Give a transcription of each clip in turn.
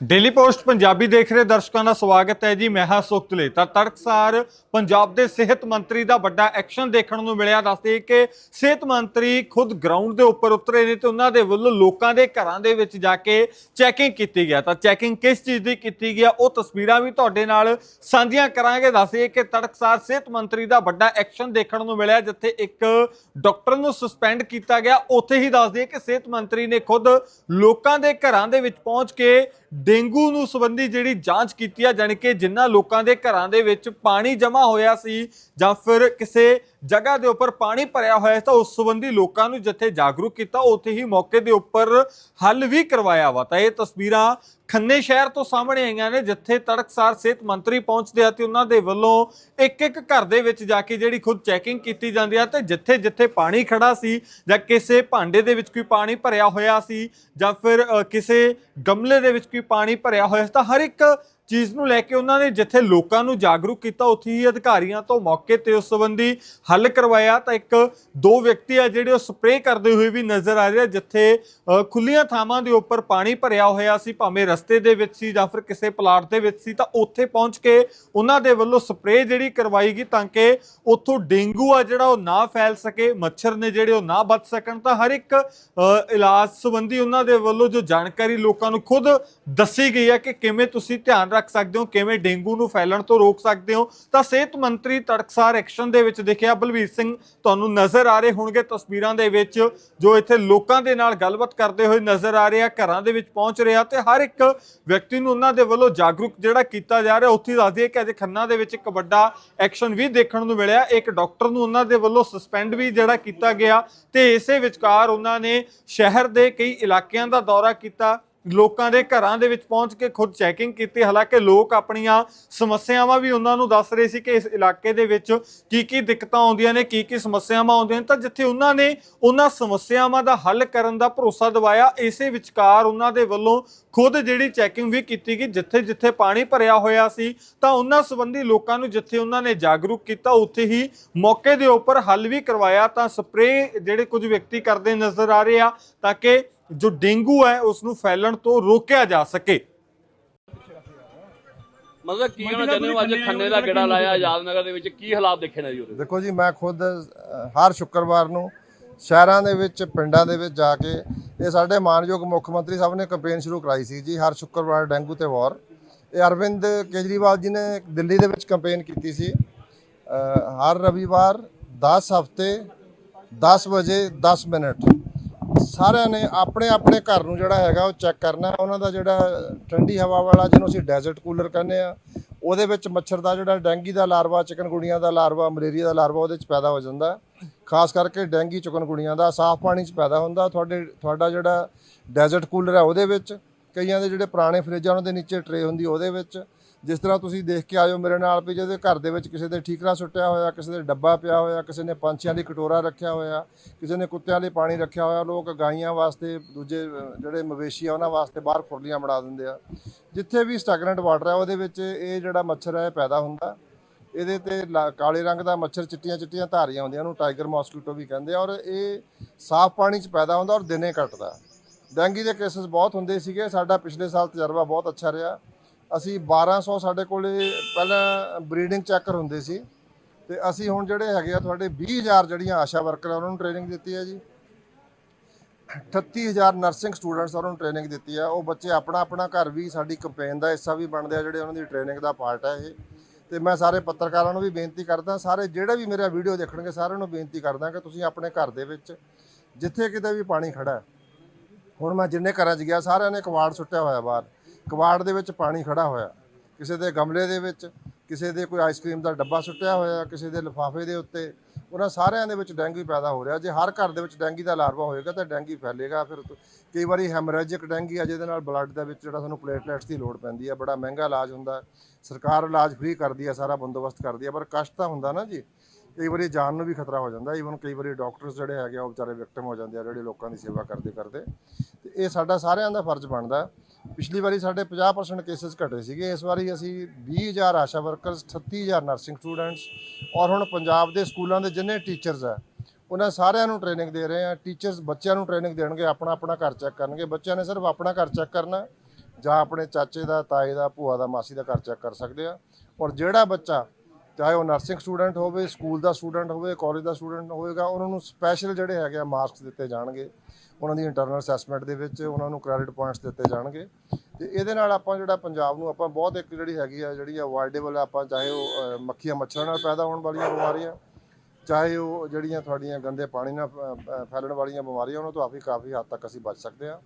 Daily post Punjabi ਦੇਖ ਰਹੇ ਦਰਸ਼ਕਾਂ ਦਾ ਸਵਾਗਤ ਹੈ ਜੀ, ਮੈਂ ਹਾਂ ਸੁਖਤਲੇ ਤਾਂ ਤੜਕਸਾਰ ਪੰਜਾਬ ਦੇ ਸਿਹਤ ਮੰਤਰੀ ਦਾ ਵੱਡਾ ਐਕਸ਼ਨ ਦੇਖਣ ਨੂੰ ਮਿਲਿਆ। ਦੱਸਦੇ ਕਿ ਸਿਹਤ ਮੰਤਰੀ ਖੁਦ ਗਰਾਊਂਡ ਦੇ ਉੱਪਰ ਉਤਰੇ ਨੇ ਤੇ ਉਹਨਾਂ ਦੇ ਵੱਲੋਂ ਲੋਕਾਂ ਦੇ ਘਰਾਂ ਦੇ ਵਿੱਚ ਜਾ ਕੇ ਚੈਕਿੰਗ ਕੀਤੀ ਗਿਆ। ਤਾਂ ਚੈਕਿੰਗ ਕਿਸ ਚੀਜ਼ ਦੀ ਕੀਤੀ ਗਿਆ, ਉਹ ਤਸਵੀਰਾਂ ਵੀ ਤੁਹਾਡੇ ਨਾਲ ਸਾਂਝੀਆਂ ਕਰਾਂਗੇ। ਦੱਸਦੇ ਕਿ ਤੜਕਸਾਰ ਸਿਹਤ ਮੰਤਰੀ ਦਾ ਵੱਡਾ ਐਕਸ਼ਨ ਦੇਖਣ ਨੂੰ ਮਿਲਿਆ, ਜਿੱਥੇ ਇੱਕ ਡਾਕਟਰ ਨੂੰ ਸਸਪੈਂਡ ਕੀਤਾ ਗਿਆ। ਉੱਥੇ ਹੀ ਦੱਸਦੇ ਕਿ ਸਿਹਤ ਮੰਤਰੀ ਨੇ ਖੁਦ ਲੋਕਾਂ ਦੇ ਘਰਾਂ ਦੇ ਵਿੱਚ ਪਹੁੰਚ ਕੇ ਡੇਂਗੂ ਨੂੰ ਸੰਬੰਧੀ ਜਿਹੜੀ ਜਾਂਚ ਕੀਤੀ ਆ, ਜਾਣੀ ਕਿ ਜਿਨ੍ਹਾਂ ਲੋਕਾਂ ਦੇ ਘਰਾਂ ਦੇ ਵਿੱਚ ਪਾਣੀ ਜਮ੍ਹਾਂ ਹੋਇਆ ਸੀ ਜਾਂ ਫਿਰ ਕਿਸੇ ਜਗ੍ਹਾ ਦੇ ਉੱਪਰ ਪਾਣੀ ਭਰਿਆ ਹੋਇਆ ਸੀ, ਤਾਂ ਉਸ ਸੰਬੰਧੀ ਲੋਕਾਂ ਨੂੰ ਜਿੱਥੇ ਜਾਗਰੂਕ ਕੀਤਾ, ਉੱਥੇ ਹੀ ਮੌਕੇ ਦੇ ਉੱਪਰ ਹੱਲ ਵੀ ਕਰਵਾਇਆ ਵਾ। ਤਾਂ ਇਹ ਤਸਵੀਰਾਂ ਖੰਨੇ ਸ਼ਹਿਰ ਤੋਂ ਸਾਹਮਣੇ ਆਈਆਂ ਨੇ, ਜਿੱਥੇ ਤੜਕਸਾਰ ਸਿਹਤ ਮੰਤਰੀ ਪਹੁੰਚਦੇ ਆ ਤੇ ਉਹਨਾਂ ਦੇ ਵੱਲੋਂ ਇੱਕ ਇੱਕ ਘਰ ਦੇ ਵਿੱਚ ਜਾ ਕੇ ਜਿਹੜੀ ਖੁਦ ਚੈਕਿੰਗ ਕੀਤੀ ਜਾਂਦੀ ਆ ਤੇ ਜਿੱਥੇ ਜਿੱਥੇ ਪਾਣੀ ਖੜਾ ਸੀ ਜਾਂ ਕਿਸੇ ਭਾਂਡੇ ਦੇ ਵਿੱਚ ਕੋਈ ਪਾਣੀ ਭਰਿਆ ਹੋਇਆ ਸੀ ਜਾਂ ਫਿਰ ਕਿਸੇ ਗਮਲੇ ਦੇ ਵਿੱਚ ਕੋਈ ਪਾਣੀ ਭਰਿਆ ਹੋਇਆ ਸੀ, ਤਾਂ ਹਰ ਇੱਕ ਚੀਜ਼ ਨੂੰ ਲੈ ਕੇ ਉਹਨਾਂ ਨੇ ਜਿੱਥੇ ਲੋਕਾਂ ਨੂੰ ਜਾਗਰੂਕ ਕੀਤਾ ਉੱਥੇ ਹੀ ਅਧਿਕਾਰੀਆਂ ਤੋਂ ਮੌਕੇ ਤੇ ਉਸ ਸੰਬੰਧੀ ਹੱਲ ਕਰਵਾਇਆ। ਤਾਂ ਇੱਕ ਦੋ ਵਿਅਕਤੀ ਆ ਜਿਹੜੇ ਉਹ ਸਪਰੇਅ ਕਰਦੇ ਹੋਏ ਵੀ ਨਜ਼ਰ ਆ ਰਹੇ ਜਿੱਥੇ ਅ, ਖੁੱਲੀਆਂ ਥਾਵਾਂ ਦੇ ਉੱਪਰ ਪਾਣੀ ਭਰਿਆ ਹੋਇਆ ਸੀ ਭਾਵੇਂ ਰਸਤੇ ਦੇ ਵਿੱਚ ਸੀ ਜਾਂ ਫਿਰ ਕਿਸੇ ਪਲਾਟ ਦੇ ਵਿੱਚ ਸੀ ਤਾਂ ਉੱਥੇ ਪਹੁੰਚ ਕੇ ਉਹਨਾਂ ਦੇ ਵੱਲੋਂ ਸਪਰੇਅ ਜਿਹੜੀ ਕਰਵਾਈ ਗਈ ਤਾਂ ਕਿ ਉੱਥੋਂ ਡੇਂਗੂ ਆ ਜਿਹੜਾ ਉਹ ਨਾ ਫੈਲ ਸਕੇ ਮੱਛਰ ਨੇ ਜਿਹੜੇ ਉਹ ਨਾ ਬਚ ਸਕਣ। ਤਾਂ ਹਰ ਇੱਕ ਇਲਾਜ ਸੰਬੰਧੀ ਉਹਨਾਂ ਦੇ ਵੱਲੋਂ ਜੋ ਜਾਣਕਾਰੀ ਲੋਕਾਂ ਨੂੰ ਖੁਦ ਦੱਸੀ ਗਈ ਹੈ ਕਿ ਕਿਵੇਂ ਤੁਸੀਂ ਧਿਆਨ ਰੱਖ ਸਕਦੇ ਹੋ, ਕਿਵੇਂ ਡੇਂਗੂ ਨੂੰ ਫੈਲਣ ਤੋਂ ਰੋਕ ਸਕਦੇ ਹੋ, ਤਾਂ ਸਿਹਤ ਮੰਤਰੀ ਤੜਕਸਾਰ ਐਕਸ਼ਨ ਦੇ ਵਿੱਚ ਦੇਖਿਆ, ਬਲਵੀਰ ਸਿੰਘ ਤੁਹਾਨੂੰ ਨਜ਼ਰ ਆ ਰਹੇ ਹੋਣਗੇ ਤਸਵੀਰਾਂ ਦੇ ਵਿੱਚ, ਜੋ ਇੱਥੇ ਲੋਕਾਂ ਦੇ ਨਾਲ ਗੱਲਬਾਤ ਕਰਦੇ ਹੋਏ ਨਜ਼ਰ ਆ ਰਹੇ ਆ ਘਰਾਂ ਦੇ ਵਿੱਚ ਪਹੁੰਚ ਰਿਹਾ ਤੇ ਹਰ ਇੱਕ ਵਿਅਕਤੀ ਨੂੰ ਉਹਨਾਂ ਦੇ ਵੱਲੋਂ ਜਾਗਰੂਕ ਜਿਹੜਾ ਕੀਤਾ ਜਾ ਰਿਹਾ, ਉੱਥੇ ਦੱਸ ਦਈਏ ਕਿ ਅੱਜ ਖੰਨਾ ਦੇ ਵਿੱਚ ਇੱਕ ਵੱਡਾ ਐਕਸ਼ਨ ਵੀ ਦੇਖਣ ਨੂੰ ਮਿਲਿਆ, ਇੱਕ ਡਾਕਟਰ ਨੂੰ ਉਹਨਾਂ ਦੇ ਵੱਲੋਂ ਸਸਪੈਂਡ ਵੀ ਜਿਹੜਾ ਕੀਤਾ ਗਿਆ ਤੇ ਇਸੇ ਵਿਚਕਾਰ ਉਹਨਾਂ ਨੇ ਸ਼ਹਿਰ ਦੇ ਕਈ ਇਲਾਕਿਆਂ ਦਾ ਦੌਰਾ ਕੀਤਾ। ਲੋਕਾਂ ਦੇ ਘਰਾਂ ਦੇ ਵਿੱਚ ਪਹੁੰਚ ਕੇ ਖੁਦ ਚੈਕਿੰਗ ਕੀਤੀ। ਹਾਲਾਂਕਿ ਲੋਕ ਆਪਣੀਆਂ ਸਮੱਸਿਆਵਾਂ ਵੀ ਉਹਨਾਂ ਨੂੰ ਦੱਸ ਰਹੇ ਸੀ ਕਿ ਇਸ ਇਲਾਕੇ ਦੇ ਵਿੱਚ ਕੀ ਕੀ ਦਿੱਕਤਾਂ ਆਉਂਦੀਆਂ ਨੇ, ਕੀ ਕੀ ਸਮੱਸਿਆਵਾਂ ਆਉਂਦੀਆਂ ਨੇ। ਤਾਂ ਜਿੱਥੇ ਉਹਨਾਂ ਨੇ ਉਹਨਾਂ ਸਮੱਸਿਆਵਾਂ ਦਾ ਹੱਲ ਕਰਨ ਦਾ ਭਰੋਸਾ ਦਿਵਾਇਆ, ਇਸੇ ਵਿਚਕਾਰ ਉਹਨਾਂ ਦੇ ਵੱਲੋਂ ਖੁਦ ਜਿਹੜੀ ਚੈਕਿੰਗ ਵੀ ਕੀਤੀ ਗਈ। ਜਿੱਥੇ ਜਿੱਥੇ ਪਾਣੀ ਭਰਿਆ ਹੋਇਆ ਸੀ, ਤਾਂ ਉਹਨਾਂ ਸੰਬੰਧੀ ਲੋਕਾਂ ਨੂੰ ਜਿੱਥੇ ਉਹਨਾਂ ਨੇ ਜਾਗਰੂਕ ਕੀਤਾ, ਉੱਥੇ ਹੀ ਮੌਕੇ ਦੇ ਉੱਪਰ ਹੱਲ ਵੀ ਕਰਵਾਇਆ। ਤਾਂ ਸਪਰੇਅ ਜਿਹੜੇ ਕੁਝ ਵਿਅਕਤੀ ਕਰਦੇ ਨਜ਼ਰ ਆ ਰਹੇ ਆ, ਤਾਂ ਕਿ ਜੋ ਡੇਂਗੂ ਹੈ ਉਸ ਨੂੰ ਫੈਲਣ ਤੋਂ ਰੋਕਿਆ ਜਾ ਸਕੇ। ਮਤਲਬ ਕੀ ਕਹਿਣਾ ਚਾਹੁੰਦੇ ਹੋ? ਅੱਜ ਖੰਨੇ ਦਾ ਗੇੜਾ ਲਾਇਆ ਆਜ਼ਾਦ ਨਗਰ ਦੇ ਵਿੱਚ ਕੀ ਹਾਲਾਤ ਦੇਖੇ ਨੇ ਜੀ ਉਹਦੇ? ਦੇਖੋ ਜੀ ਮੈਂ ਖੁਦ ਹਰ ਸ਼ੁੱਕਰਵਾਰ ਨੂੰ ਸ਼ਹਿਰਾਂ ਦੇ ਵਿੱਚ ਪਿੰਡਾਂ ਦੇ ਵਿੱਚ ਜਾ ਕੇ ਇਹ ਸਾਡੇ ਮਾਨਯੋਗ ਮੁੱਖ ਮੰਤਰੀ ਸਾਹਿਬ ਨੇ ਕੈਂਪੇਨ ਸ਼ੁਰੂ ਕਰਾਈ ਸੀ ਜੀ ਹਰ ਸ਼ੁੱਕਰਵਾਰ ਡੇਂਗੂ ਤੇ ਵਾਰ। ਇਹ ਅਰਵਿੰਦ ਕੇਜਰੀਵਾਲ ਜੀ ਨੇ ਦਿੱਲੀ ਦੇ ਵਿੱਚ ਕੈਂਪੇਨ ਕੀਤੀ ਸੀ। ਹਰ ਰਵੀਵਾਰ 10 ਹਫ਼ਤੇ 10 ਵਜੇ 10 ਮਿੰਟ। ਸਾਰਿਆਂ ਨੇ ਆਪਣੇ ਆਪਣੇ ਘਰ ਨੂੰ ਜਿਹੜਾ ਹੈਗਾ ਉਹ ਚੈੱਕ ਕਰਨਾ ਉਹਨਾਂ ਦਾ ਜਿਹੜਾ ਠੰਡੀ ਹਵਾ ਵਾਲਾ ਜਿਹਨੂੰ ਅਸੀਂ ਡੈਜ਼ਰਟ ਕੂਲਰ ਕਹਿੰਦੇ ਆ ਉਹਦੇ ਵਿੱਚ ਮੱਛਰ ਦਾ ਜਿਹੜਾ ਡੈਂਗੀ ਦਾ ਲਾਰਵਾ, ਚਿਕਨਗੁਣੀਆਂ ਦਾ ਲਾਰਵਾ, ਮਲੇਰੀਆ ਦਾ ਲਾਰਵਾ ਉਹਦੇ ਵਿੱਚ ਪੈਦਾ ਹੋ ਜਾਂਦਾ ਖਾਸ ਕਰਕੇ ਡੈਂਗੀ, ਚਿਕਨਗੁਣੀਆਂ ਦਾ ਸਾਫ਼ ਪਾਣੀ 'ਚ ਪੈਦਾ ਹੁੰਦਾ। ਤੁਹਾਡੇ, ਤੁਹਾਡਾ ਜਿਹੜਾ ਡੈਜ਼ਰਟ ਕੂਲਰ ਹੈ ਉਹਦੇ ਵਿੱਚ ਕਈਆਂ ਦੇ ਜਿਹੜੇ ਪੁਰਾਣੇ ਫਰਿੱਜ ਆ, ਉਹਨਾਂ ਦੇ ਨੀਚੇ ਟਰੇ ਹੁੰਦੀ ਉਹਦੇ ਵਿੱਚ। ਜਿਸ ਤਰ੍ਹਾਂ ਤੁਸੀਂ ਦੇਖ ਕੇ ਆਇਓ ਮੇਰੇ ਨਾਲ ਵੀ ਜਿਹਦੇ ਘਰ ਦੇ ਵਿੱਚ ਕਿਸੇ ਦੇ ਠੀਕਰਾ ਸੁੱਟਿਆ ਹੋਇਆ, ਕਿਸੇ ਦੇ ਡੱਬਾ ਪਿਆ ਹੋਇਆ, ਕਿਸੇ ਨੇ ਪੰਛੀਆਂ ਲਈ ਕਟੋਰਾ ਰੱਖਿਆ ਹੋਇਆ, ਕਿਸੇ ਨੇ ਕੁੱਤਿਆਂ ਲਈ ਪਾਣੀ ਰੱਖਿਆ ਹੋਇਆ, ਲੋਕ ਗਾਈਆਂ ਵਾਸਤੇ ਦੂਜੇ ਜਿਹੜੇ ਮਵੇਸ਼ੀ ਆ ਉਹਨਾਂ ਵਾਸਤੇ ਬਾਹਰ ਖੁਰਲੀਆਂ ਬਣਾ ਦਿੰਦੇ ਆ। ਜਿੱਥੇ ਵੀ ਸਟੈਗਨੈਂਟ ਵਾਟਰ ਹੈ ਉਹਦੇ ਵਿੱਚ ਇਹ ਜਿਹੜਾ ਮੱਛਰ ਹੈ ਇਹ ਪੈਦਾ ਹੁੰਦਾ। ਇਹਦੇ ਤੇ ਲਾ- ਕਾਲੇ ਰੰਗ ਦਾ ਮੱਛਰ ਚਿੱਟੀਆਂ ਚਿੱਟੀਆਂ ਧਾਰੀਆਂ ਹੁੰਦੀਆਂ, ਉਹਨੂੰ ਟਾਈਗਰ ਮੌਸਕੀਟੋ ਵੀ ਕਹਿੰਦੇ ਆ, ਔਰ ਇਹ ਸਾਫ਼ ਪਾਣੀ 'ਚ ਪੈਦਾ ਹੁੰਦਾ ਔਰ ਦਿਨੇ ਕੱਟਦਾ। ਡੈਂਗੀ ਦੇ ਕੇਸਸ ਬਹੁਤ ਹੁੰਦੇ ਸੀਗੇ, ਸਾਡਾ ਪਿਛਲੇ ਸਾਲ ਤਜਰਬਾ ਬਹੁਤ ਅੱਛਾ ਰਿਹਾ। ਅਸੀਂ 1200 ਸਾਡੇ ਕੋਲੇ ਪਹਿਲਾਂ ਬਰੀਡਿੰਗ ਚੈੱਕਰ ਹੁੰਦੇ ਸੀ ਤੇ ਅਸੀਂ ਹੁਣ ਜਿਹੜੇ ਹੈਗੇ ਆ ਤੁਹਾਡੇ 20000 ਜਿਹੜੀਆਂ ਆਸ਼ਾ ਵਰਕਰ ਆ ਉਹਨਾਂ ਨੂੰ ਟ੍ਰੇਨਿੰਗ ਦਿੱਤੀ ਹੈ ਜੀ। 38000 ਨਰਸਿੰਗ ਸਟੂਡੈਂਟਸ ਉਹਨਾਂ ਨੂੰ ਟ੍ਰੇਨਿੰਗ ਦਿੱਤੀ ਆ ਉਹ ਬੱਚੇ ਆਪਣਾ ਆਪਣਾ ਘਰ ਵੀ ਸਾਡੀ ਕੰਪੇਨ ਦਾ ਹਿੱਸਾ ਵੀ ਬਣਦੇ ਆ, ਜਿਹੜੇ ਉਹਨਾਂ ਦੀ ਟ੍ਰੇਨਿੰਗ ਦਾ ਪਾਰਟ ਹੈ ਇਹ। ਤੇ ਮੈਂ ਸਾਰੇ ਪੱਤਰਕਾਰਾਂ ਨੂੰ ਵੀ ਬੇਨਤੀ ਕਰਦਾ, ਸਾਰੇ ਜਿਹੜੇ ਵੀ ਮੇਰਾ ਵੀਡੀਓ ਦੇਖਣਗੇ ਸਾਰਿਆਂ ਨੂੰ ਬੇਨਤੀ ਕਰਦਾ ਕਿ ਤੁਸੀਂ ਆਪਣੇ ਘਰ ਦੇ ਵਿੱਚ ਜਿੱਥੇ ਕਿਤੇ ਵੀ ਪਾਣੀ ਖੜਾ ਹੁਣ ਮੈਂ ਜਿੰਨੇ ਘਰਾਂ 'ਚ ਗਿਆ, ਸਾਰਿਆਂ ਨੇ ਕਵਾੜ ਸੁੱਟਿਆ ਹੋਇਆ ਬਾਹਰ। ਕਵਾੜ ਦੇ ਵਿੱਚ ਪਾਣੀ ਖੜਾ ਹੋਇਆ। ਕਿਸੇ ਦੇ ਗਮਲੇ ਦੇ ਵਿੱਚ, ਕਿਸੇ ਦੇ ਕੋਈ ਆਈਸਕ੍ਰੀਮ ਦਾ ਡੱਬਾ ਸੁੱਟਿਆ ਹੋਇਆ, ਕਿਸੇ ਦੇ ਲਿਫਾਫੇ ਦੇ ਉੱਤੇ। ਉਹਨਾਂ ਸਾਰਿਆਂ ਦੇ ਵਿੱਚ ਡੈਂਗੂ ਪੈਦਾ ਹੋ ਰਿਹਾ। ਜੇ ਹਰ ਘਰ ਦੇ ਵਿੱਚ ਡੈਂਗੀ ਦਾ ਲਾਰਵਾ ਹੋਏਗਾ ਤਾਂ ਡੈਂਗੀ ਫੈਲੇਗਾ। ਫਿਰ ਕਈ ਵਾਰੀ ਹੈਮਰੇਜਿਕ ਡੈਂਗੀ ਆ, ਜਿਹਦੇ ਨਾਲ ਬਲੱਡ ਦੇ ਵਿੱਚ ਜਿਹੜਾ ਸਾਨੂੰ ਪਲੇਟਲੈਟਸ ਦੀ ਲੋੜ ਪੈਂਦੀ ਹੈ ਬੜਾ ਮਹਿੰਗਾ ਇਲਾਜ ਹੁੰਦਾ। ਸਰਕਾਰ ਇਲਾਜ ਫ੍ਰੀ ਕਰਦੀ ਹੈ ਸਾਰਾ ਬੰਦੋਬਸਤ ਕਰਦੀ ਹੈ ਪਰ ਕਸ਼ਟ ਤਾਂ ਹੁੰਦਾ ਨਾ ਜੀ। ਕਈ ਵਾਰੀ ਜਾਨ ਨੂੰ ਵੀ ਖਤਰਾ ਹੋ ਜਾਂਦਾ। ਈਵਨ ਕਈ ਵਾਰੀ ਡਾਕਟਰਸ ਜਿਹੜੇ ਹੈਗੇ ਆ, ਉਹ ਵਿਚਾਰੇ ਵਿਕਟਮ ਹੋ ਜਾਂਦੇ ਆ, ਜਿਹੜੇ ਲੋਕਾਂ ਦੀ ਸੇਵਾ ਕਰਦੇ ਕਰਦੇ ਤੇ ਇਹ ਸਾਡਾ ਸਾਰਿਆਂ ਦਾ ਫਰਜ਼ ਬਣਦਾ। ਪਿਛਲੀ ਵਾਰੀ ਸਾਡੇ 50% ਕੇਸਸ ਘਟੇ ਸੀਗੇ, ਇਸ ਵਾਰੀ ਅਸੀਂ 20000 ਆਸ਼ਾ ਵਰਕਰਸ 38000 ਨਰਸਿੰਗ ਸਟੂਡੈਂਟਸ ਔਰ ਹੁਣ ਪੰਜਾਬ ਦੇ ਸਕੂਲਾਂ ਦੇ ਜਿੰਨੇ ਟੀਚਰਸ ਆ, ਉਹਨਾਂ ਸਾਰਿਆਂ ਨੂੰ ਟ੍ਰੇਨਿੰਗ ਦੇ ਰਹੇ ਆ ਟੀਚਰਸ ਬੱਚਿਆਂ ਨੂੰ ਟ੍ਰੇਨਿੰਗ ਦੇਣਗੇ, ਆਪਣਾ ਆਪਣਾ ਘਰ ਚੈੱਕ ਕਰਨਗੇ। ਬੱਚਿਆਂ ਨੇ ਸਿਰਫ ਆਪਣਾ ਘਰ ਚੈੱਕ ਕਰਨਾ, ਜਾਂ ਆਪਣੇ ਚਾਚੇ ਦਾ, ਤਾਏ ਦਾ, ਭੂਆ ਦਾ, ਮਾਸੀ ਦਾ ਘਰ ਚੈੱਕ ਕਰ ਸਕਦੇ ਆ। ਔਰ ਜਿਹੜਾ ਬੱਚਾ ਚਾਹੇ ਉਹ ਨਰਸਿੰਗ ਸਟੂਡੈਂਟ ਹੋਵੇ ਸਕੂਲ ਦਾ ਸਟੂਡੈਂਟ ਹੋਵੇ ਕਾਲਜ ਦਾ ਸਟੂਡੈਂਟ ਹੋਵੇਗਾ, ਉਹਨਾਂ ਨੂੰ ਸਪੈਸ਼ਲ ਜਿਹੜੇ ਹੈਗੇ ਆ ਮਾਰਕਸ ਦਿੱਤੇ ਜਾਣਗੇ। ਉਹਨਾਂ ਦੀ ਇੰਟਰਨਲ ਅਸੈਸਮੈਂਟ ਦੇ ਵਿੱਚ ਉਹਨਾਂ ਨੂੰ ਕ੍ਰੈਡਿਟ ਪੁਆਇੰਟਸ ਦਿੱਤੇ ਜਾਣਗੇ। ਤੇ ਇਹਦੇ ਨਾਲ ਆਪਾਂ ਜਿਹੜਾ ਪੰਜਾਬ ਨੂੰ ਆਪਾਂ ਬਹੁਤ ਇੱਕ ਜਿਹੜੀ ਹੈਗੀ ਆ, ਜਿਹੜੀ ਅਵਾਇਡੇਬਲ ਆਪਾਂ ਚਾਹੇ ਉਹ ਮੱਖੀਆਂ ਮੱਛਰਾਂ ਨਾਲ ਪੈਦਾ ਹੋਣ ਵਾਲੀਆਂ ਬਿਮਾਰੀਆਂ, ਚਾਹੇ ਉਹ ਜਿਹੜੀਆਂ ਤੁਹਾਡੀਆਂ ਗੰਦੇ ਪਾਣੀ ਨਾਲ ਫੈਲਣ ਵਾਲੀਆਂ ਬਿਮਾਰੀਆਂ, ਉਹਨਾਂ ਤੋਂ ਆਪ ਹੀ ਕਾਫੀ ਹੱਦ ਤੱਕ ਅਸੀਂ ਬਚ ਸਕਦੇ ਹਾਂ।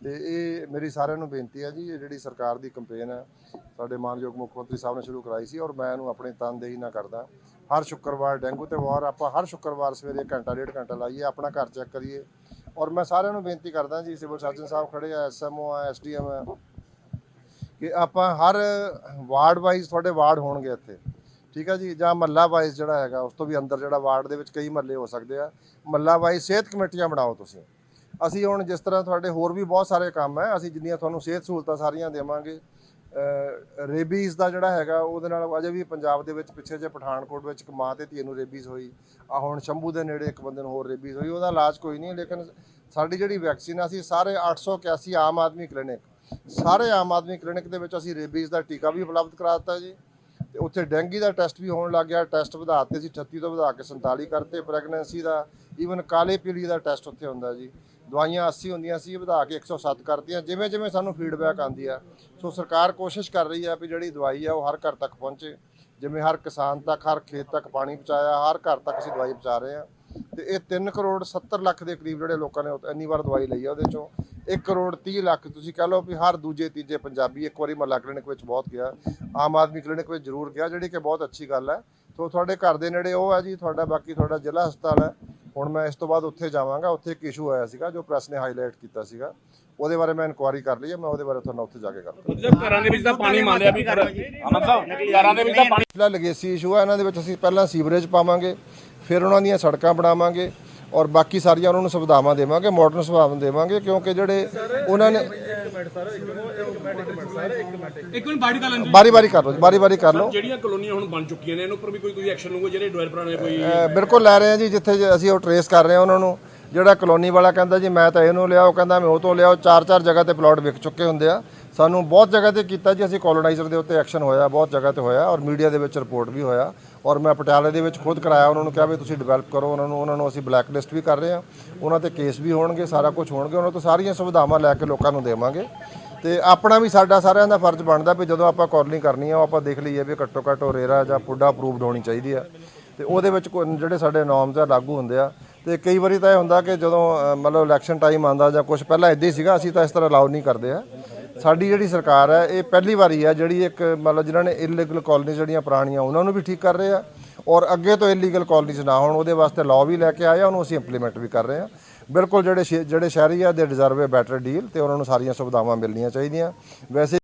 ਤੇ ਇਹ ਮੇਰੀ ਸਾਰਿਆਂ ਨੂੰ ਬੇਨਤੀ ਹੈ ਜੀ, ਇਹ ਜਿਹੜੀ ਸਰਕਾਰ ਦੀ ਕੰਪੇਨ ਹੈ ਸਾਡੇ ਮਾਨਯੋਗ ਮੁੱਖ ਮੰਤਰੀ ਸਾਹਿਬ ਨੇ ਸ਼ੁਰੂ ਕਰਾਈ ਸੀ ਔਰ ਮੈਂ ਇਹਨੂੰ ਆਪਣੀ ਤਨਦੇਹੀ ਨਾਲ ਕਰਦਾ। ਹਰ ਸ਼ੁੱਕਰਵਾਰ ਡੇਂਗੂ ਤੇ ਵਾਰ ਆਪਾਂ ਹਰ ਸ਼ੁੱਕਰਵਾਰ ਸਵੇਰੇ ਘੰਟਾ, ਡੇਢ ਘੰਟਾ ਲਾਈਏ, ਆਪਣਾ ਘਰ ਚੈੱਕ ਕਰੀਏ। ਔਰ ਮੈਂ ਸਾਰਿਆਂ ਨੂੰ ਬੇਨਤੀ ਕਰਦਾ ਜੀ, ਸਿਵਲ ਸਰਜਨ ਸਾਹਿਬ ਖੜੇ ਆ ਐਸਐਮਓ ਆ ਐਸਡੀਐਮ ਆ, ਕਿ ਆਪਾਂ ਹਰ ਵਾਰਡ ਵਾਈਜ਼ ਤੁਹਾਡੇ ਵਾਰਡ ਹੋਣਗੇ ਇੱਥੇ। ਠੀਕ ਹੈ ਜੀ, ਜਾਂ ਮੱਲਾ ਵਾਈਜ਼ ਜਿਹੜਾ ਹੈਗਾ, ਉਸ ਤੋਂ ਵੀ ਅੰਦਰ ਜਿਹੜਾ ਵਾਰਡ ਦੇ ਵਿੱਚ ਕਈ ਮੱਲੇ ਹੋ ਸਕਦੇ ਆ। ਮੱਲਾ ਵਾਈਜ਼ ਸਿਹਤ ਕਮੇਟੀਆਂ ਬਣਾਓ ਤੁਸੀਂ। ਅਸੀਂ ਹੁਣ ਜਿਸ ਤਰ੍ਹਾਂ ਤੁਹਾਡੇ ਹੋਰ ਵੀ ਬਹੁਤ ਸਾਰੇ ਕੰਮ ਹੈ, ਅਸੀਂ ਜਿੰਨੀਆਂ ਤੁਹਾਨੂੰ ਸਿਹਤ ਸਹੂਲਤਾਂ ਸਾਰੀਆਂ ਦੇਵਾਂਗੇ। ਰੇਬੀਜ਼ ਦਾ ਜਿਹੜਾ ਹੈਗਾ, ਉਹਦੇ ਨਾਲ ਅਜੇ ਵੀ ਪੰਜਾਬ ਦੇ ਵਿੱਚ ਪਿੱਛੇ ਜੇ ਪਠਾਨਕੋਟ ਵਿੱਚ ਇੱਕ ਮਾਂ ਤੇ ਧੀ ਨੂੰ ਰੇਬੀਜ਼ ਹੋਈ ਆ ਹੁਣ ਸ਼ੰਭੂ ਦੇ ਨੇੜੇ ਇੱਕ ਬੰਦੇ ਨੂੰ ਹੋਰ ਰੇਬੀਜ਼ ਹੋਈ, ਉਹਦਾ ਇਲਾਜ ਕੋਈ ਨਹੀਂ, ਲੇਕਿਨ ਸਾਡੀ ਜਿਹੜੀ ਵੈਕਸੀਨ ਆ ਅਸੀਂ ਸਾਰੇ 881 ਆਮ ਆਦਮੀ ਕਲੀਨਿਕ, ਸਾਰੇ ਆਮ ਆਦਮੀ ਕਲੀਨਿਕ ਦੇ ਵਿੱਚ ਅਸੀਂ ਰੇਬੀਜ਼ ਦਾ ਟੀਕਾ ਵੀ ਉਪਲਬਧ ਕਰਾ ਦਿੱਤਾ ਜੀ। ਤੇ ਉੱਥੇ ਡੈਂਗੀ ਦਾ ਟੈਸਟ ਵੀ ਹੋਣ ਲੱਗ ਗਿਆ, ਟੈਸਟ ਵਧਾਤੇ ਸੀ 38 ਤੋਂ ਵਧਾ ਕੇ 47 ਕਰਤੇ ਪ੍ਰੈਗਨੈਂਸੀ ਦਾ, ਈਵਨ ਕਾਲੇ ਪੀਲੀ ਦਾ ਟੈਸਟ ਉੱਥੇ ਹੁੰਦਾ ਜੀ। ਦਵਾਈਆਂ 80 ਹੁੰਦੀਆਂ ਸੀ, ਵਧਾ ਕੇ 107 ਕਰਤੀਆਂ। ਜਿਵੇਂ ਜਿਵੇਂ ਸਾਨੂੰ ਫੀਡਬੈਕ ਆਉਂਦੀ ਆ, ਸੋ ਸਰਕਾਰ ਕੋਸ਼ਿਸ਼ ਕਰ ਰਹੀ ਆ ਵੀ ਜਿਹੜੀ ਦਵਾਈ ਆ ਉਹ ਹਰ ਘਰ ਤੱਕ ਪਹੁੰਚੇ। ਜਿਵੇਂ ਹਰ ਕਿਸਾਨ ਤੱਕ, ਹਰ ਖੇਤ ਤੱਕ ਪਾਣੀ ਪਹੁੰਚਾਇਆ, ਹਰ ਘਰ ਤੱਕ ਅਸੀਂ ਦਵਾਈ ਪਹੁੰਚਾ ਰਹੇ ਆ। ਤੇ ਇਹ 3 ਕਰੋੜ 70 ਲੱਖ ਦੇ ਕਰੀਬ ਜਿਹੜੇ ਲੋਕਾਂ ਨੇ ਇੰਨੀ ਵਾਰ ਦਵਾਈ ਲਈ ਆ ਉਹਦੇ ਚੋਂ। 1 ਕਰੋੜ 30 ਲੱਖ, ਤੁਸੀਂ ਕਹ ਲਓ ਵੀ ਹਰ ਦੂਜੇ, ਤੀਜੇ ਪੰਜਾਬੀ ਇੱਕ ਵਾਰੀ ਮਹੱਲਾ ਕਲੀਨਿਕ ਵਿੱਚ ਬਹੁਤ ਗਿਆ। ਆਮ ਆਦਮੀ ਕਲੀਨਿਕ ਵਿੱਚ ਜ਼ਰੂਰ ਗਿਆ, ਜਿਹੜੀ ਕਿ ਬਹੁਤ ਅੱਛੀ ਗੱਲ ਹੈ ਸੋ ਤੁਹਾਡੇ ਘਰ ਦੇ ਨੇੜੇ ਉਹ ਹੈ ਜੀ, ਤੁਹਾਡਾ ਬਾਕੀ ਤੁਹਾਡਾ ਜ਼ਿਲ੍ਹਾ ਹਸਪਤਾਲ ਹੈ ਹੁਣ ਮੈਂ ਇਸ ਤੋਂ ਬਾਅਦ ਉੱਥੇ ਜਾਵਾਂਗਾ ਉੱਥੇ ਇੱਕ ਇਸ਼ੂ ਆਇਆ ਸੀਗਾ ਜੋ ਪ੍ਰੈਸ ਨੇ ਹਾਈਲਾਈਟ ਕੀਤਾ ਸੀਗਾ। ਉਹਦੇ ਬਾਰੇ ਮੈਂ ਇਨਕੁਆਇਰੀ ਕਰ ਲਈ ਹੈ ਮੈਂ ਉਹਦੇ ਬਾਰੇ ਤੁਹਾਨੂੰ ਉੱਥੇ ਜਾ ਕੇ ਕਰਾਂਗਾ। ਜਦੋਂ ਘਰਾਂ ਦੇ ਵਿੱਚ ਤਾਂ ਪਾਣੀ ਮੰਨ ਲਿਆ ਵੀ ਅਮਨ ਸਾਹਿਬ ਘਰਾਂ ਦੇ ਵਿੱਚ ਤਾਂ ਪਾਣੀ ਜਿਹੜਾ ਲਗੇਸੀ ਇਸ਼ੂ ਹੈ ਇਹਨਾਂ ਦੇ ਵਿੱਚ ਅਸੀਂ ਪਹਿਲਾਂ ਸੀਵਰੇਜ ਪਾਵਾਂਗੇ ਫਿਰ ਉਹਨਾਂ ਦੀਆਂ ਸੜਕਾਂ ਬਣਾਵਾਂਗੇ ਔਰ ਬਾਕੀ ਸਾਰੀਆਂ ਉਹਨਾਂ ਨੂੰ ਸੁਵਿਧਾਵਾਂ ਦੇਵਾਂਗੇ ਮਾਡਰਨ ਸੁਵਿਧਾਵਾਂ ਦੇਵਾਂਗੇ ਕਿਉਂਕਿ ਜਿਹੜੇ ਉਹਨਾਂ ਨੇ ਇੱਕ ਮਿੰਟ ਬਾਰੀ ਬਾਰੀ ਕਰ ਲਓ ਬਾਰੀ ਬਾਰੀ ਕਰ ਲਓ। ਜਿਹੜੀਆਂ ਕਲੋਨੀਆਂ ਹੁਣ ਬਣ ਚੁੱਕੀਆਂ ਨੇ ਇਹਨਾਂ ਉੱਪਰ ਵੀ ਕੋਈ ਕੋਈ ਐਕਸ਼ਨ ਲਊਗਾ ਜਿਹੜੇ ਡਿਵੈਲਪਰਾਂ ਨੇ ਕੋਈ ਅਹ ਬਿਲਕੁਲ ਲੈ ਰਹੇ ਹਾਂ ਜੀ ਜਿੱਥੇ ਅਸੀਂ ਉਹ ਟਰੇਸ ਕਰ ਰਹੇ ਹਾਂ ਉਹਨਾਂ ਨੂੰ। ਜਿਹੜਾ ਕਲੋਨੀ ਵਾਲਾ ਕਹਿੰਦਾ ਜੀ, ਮੈਂ ਤਾਂ ਇਹਨੂੰ ਲਿਆ, ਉਹ ਕਹਿੰਦਾ ਮੈਂ ਉਹ ਤੋਂ ਲਿਆ, ਉਹ ਚਾਰ ਚਾਰ ਜਗ੍ਹਾ ਤੇ ਪਲਾਟ ਵਿਕ ਚੁੱਕੇ ਹੁੰਦੇ ਆ। ਸਾਨੂੰ ਬਹੁਤ ਜਗ੍ਹਾ ਤੇ ਕੀਤਾ ਜੀ, ਅਸੀਂ ਕੋਲੋਨਾਈਜ਼ਰ ਦੇ ਉੱਤੇ ਐਕਸ਼ਨ ਹੋਇਆ, ਬਹੁਤ ਜਗ੍ਹਾ ਤੇ ਹੋਇਆ ਔਰ ਮੀਡੀਆ ਦੇ ਵਿੱਚ ਰਿਪੋਰਟ ਵੀ ਹੋਇਆ ਔਰ ਮੈਂ ਪਟਿਆਲੇ ਦੇ ਵਿੱਚ ਖੁਦ ਕਰਾਇਆ, ਉਹਨਾਂ ਨੂੰ ਕਿਹਾ ਵੀ ਤੁਸੀਂ ਡਿਵੈਲਪ ਕਰੋ, ਉਹਨਾਂ ਨੂੰ ਉਹਨਾਂ ਨੂੰ ਅਸੀਂ ਬਲੈਕ ਲਿਸਟ ਵੀ ਕਰ ਰਹੇ ਹਾਂ। ਉਹਨਾਂ ਤੇ ਕੇਸ ਵੀ ਹੋਣਗੇ, ਸਾਰਾ ਕੁਝ ਹੋਣਗੇ, ਉਹਨਾਂ ਤੋਂ ਸਾਰੀਆਂ ਸੁਵਿਧਾਵਾਂ ਲੈ ਕੇ ਲੋਕਾਂ ਨੂੰ ਦੇਵਾਂਗੇ। ਤੇ ਆਪਣਾ ਵੀ ਸਾਡਾ ਸਾਰਿਆਂ ਦਾ ਫਰਜ਼ ਬਣਦਾ ਵੀ ਜਦੋਂ ਆਪਾਂ ਕਾਲਨੀ ਕਰਨੀ ਆ, ਉਹ ਆਪਾਂ ਦੇਖ ਲਈਏ ਵੀ ਘੱਟੋ ਘੱਟ ਉਹ ਰੇਰਾ ਜਾਂ ਪੁੱਡਾ ਅਪਰੂਵਡ ਹੋਣੀ ਚਾਹੀਦੀ ਆ। ਤੇ ਉਹਦੇ ਵਿੱਚ ਕੋਈ, ਜਿਹੜੇ ਸਾਡੇ ਨਾਰਮਸ ਆ, ਲਾਗੂ ਹੁੰਦੇ ਆ ਤੇ ਕਈ ਵਾਰੀ ਤਾਂ ਇਹ ਹੁੰਦਾ ਕਿ ਜਦੋਂ ਮਤਲਬ ਇਲੈਕਸ਼ਨ ਟਾਈਮ ਆਂਦਾ ਜਾਂ ਕੁਝ ਪਹਿਲਾਂ ਇਦਾਂ ਹੀ ਸੀਗਾ, ਅਸੀਂ ਤਾਂ ਇਸ ਤਰ੍ਹਾਂ ਅਲਾਉ ਨਹੀਂ ਕਰਦੇ ਆ। ਸਾਡੀ ਜਿਹੜੀ ਸਰਕਾਰ ਹੈ, ਇਹ ਪਹਿਲੀ ਵਾਰੀ ਹੈ ਜਿਹੜੀ ਇੱਕ, ਮਤਲਬ ਜਿਨ੍ਹਾਂ ਨੇ ਇਲੀਗਲ ਕਾਲਨੀ ਜਿਹੜੀਆਂ ਪੁਰਾਣੀਆਂ, ਉਹਨਾਂ ਨੂੰ ਵੀ ਠੀਕ ਕਰ ਰਹੇ ਆ। ਔਰ ਅੱਗੇ ਤੋਂ ਇਲੀਗਲ ਕਾਲਨੀਜ਼ ਨਾ ਹੋਣ, ਉਹਦੇ ਵਾਸਤੇ ਲਾਅ ਵੀ ਲੈ ਕੇ ਆਏ ਆ, ਉਹਨੂੰ ਅਸੀਂ ਇੰਪਲੀਮੈਂਟ ਵੀ ਕਰ ਰਹੇ ਆ। ਬਿਲਕੁਲ ਜਿਹੜੇ ਸ਼ੇ- ਜਿਹੜੇ ਸ਼ਹਿਰੀ ਆ ਦੇ ਡਿਜ਼ਰਵ ਅ ਬੈਟਰ ਡੀਲ ਤੇ ਉਹਨਾਂ ਨੂੰ ਸਾਰੀਆਂ ਸੁਵਿਧਾਵਾਂ ਮਿਲਣੀਆਂ ਚਾਹੀਦੀਆਂ। ਵੈਸੇ